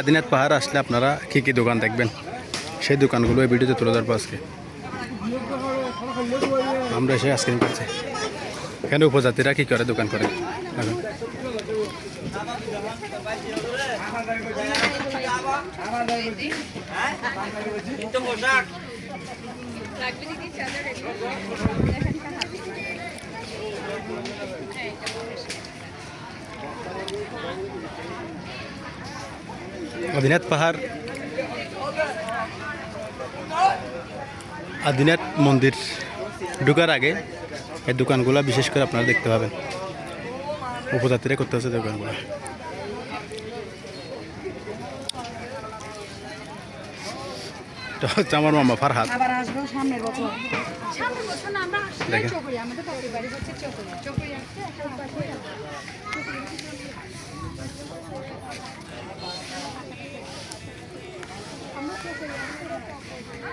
আদিনাথ পাহাড় আসলে আপনারা কী কী দোকান দেখবেন? সেই দোকানগুলো এই ভিডিওতে তুলে ধরবো আজকে। আমরা এসে আইসক্রিম করছি এখানে উপজাতিরা কী করে দোকান করে? আদিনাথ পাহাড় আদিনাথ মন্দির ঢুকার আগে এই দোকানগুলো বিশেষ করে আপনারা দেখতে পাবেন। উপজাতিরা করতে হচ্ছে দোকানগুলো। এটা হচ্ছে আমার মামা ফারহাদ। আবার どこか行かないと。